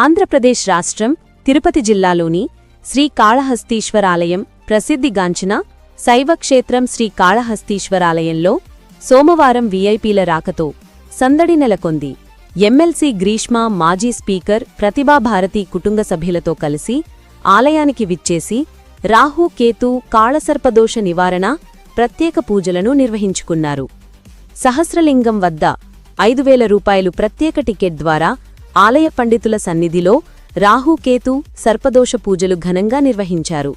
ఆంధ్రప్రదేశ్ రాష్ట్రం తిరుపతి జిల్లాలోని శ్రీ కాళహస్తీశ్వరాలయం ప్రసిద్ధిగాంచిన శైవక్షేత్రం శ్రీ కాళహస్తీశ్వరాలయంలో సోమవారం వీఐపీల రాకతో సందడి నెలకొంది. ఎమ్మెల్సీ గ్రీష్మ మాజీ స్పీకర్ ప్రతిభాభారతి కుటుంబ సభ్యులతో కలిసి ఆలయానికి విచ్చేసి రాహు కేతు కాళసర్పదోష నివారణ ప్రత్యేక పూజలను నిర్వహించుకున్నారు. సహస్రలింగం వద్ద ఐదు వేల రూపాయలు ప్రత్యేక టికెట్ ద్వారా ఆలయ పండితుల సన్నిధిలో రాహుకేతు సర్పదోష పూజలు ఘనంగా నిర్వహించారు.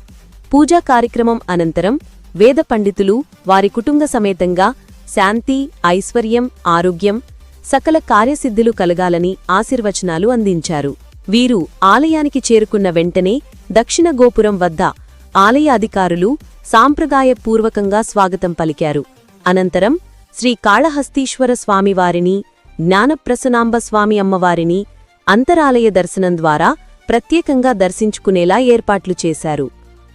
పూజా కార్యక్రమం అనంతరం వేద పండితులు వారి కుటుంబ సమేతంగా శాంతి ఐశ్వర్యం ఆరోగ్యం సకల కార్యసిద్ధులు కలగాలని ఆశీర్వచనాలు అందించారు. వీరు ఆలయానికి చేరుకున్న వెంటనే దక్షిణ గోపురం వద్ద ఆలయ అధికారులు సాంప్రదాయపూర్వకంగా స్వాగతం పలికారు. అనంతరం శ్రీ కాళహస్తీశ్వర స్వామివారిని జ్ఞానప్రసనాంబ స్వామి అమ్మవారిని అంతరాలయ దర్శనం ద్వారా ప్రత్యేకంగా దర్శించుకునేలా ఏర్పాట్లు చేశారు.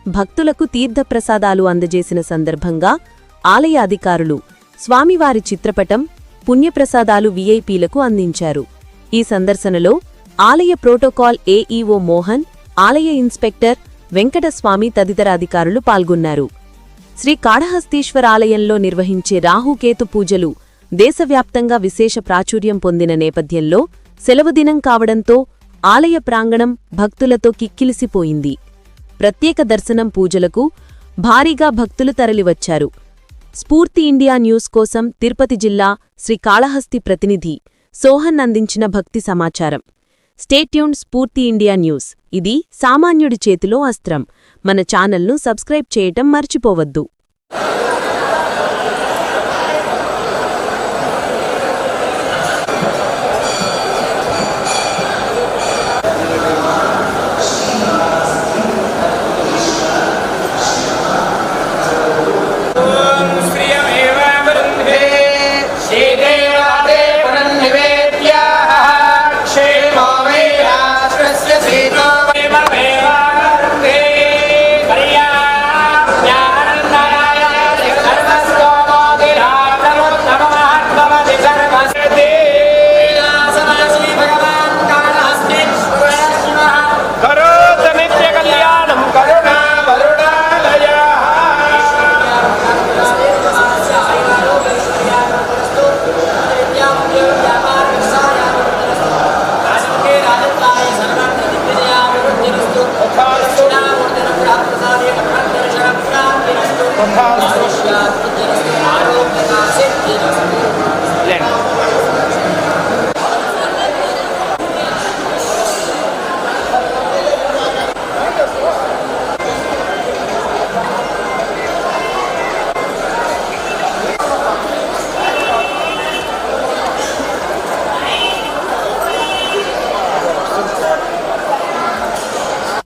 భక్తులకు తీర్థప్రసాదాలు అందజేసిన సందర్భంగా ఆలయ అధికారులు స్వామివారి చిత్రపటం పుణ్యప్రసాదాలు వీఐపీలకు అందించారు. ఈ సందర్శనలో ఆలయ ప్రోటోకాల్ ఏఈఓ మోహన్ ఆలయ ఇన్స్పెక్టర్ వెంకటస్వామి తదితర అధికారులు పాల్గొన్నారు. శ్రీ కాళహస్తీశ్వర ఆలయంలో నిర్వహించే రాహుకేతు పూజలు దేశవ్యాప్తంగా విశేష ప్రాచుర్యం పొందిన నేపథ్యంలో సెలవుదినం కావడంతో ఆలయ ప్రాంగణం భక్తులతో కిక్కిలిసిపోయింది. ప్రత్యేక దర్శనం పూజలకు భారీగా భక్తులు తరలివచ్చారు. స్ఫూర్తి ఇండియా న్యూస్ కోసం తిరుపతి జిల్లా శ్రీ కాళహస్తి ప్రతినిధి సోహన్ అందించిన భక్తి సమాచారం. స్టేట్యూన్ స్ఫూర్తి ఇండియా న్యూస్. ఇది సామాన్యుడి చేతిలో అస్త్రం. మన ఛానల్ను సబ్స్క్రైబ్ చేయటం మర్చిపోవద్దు.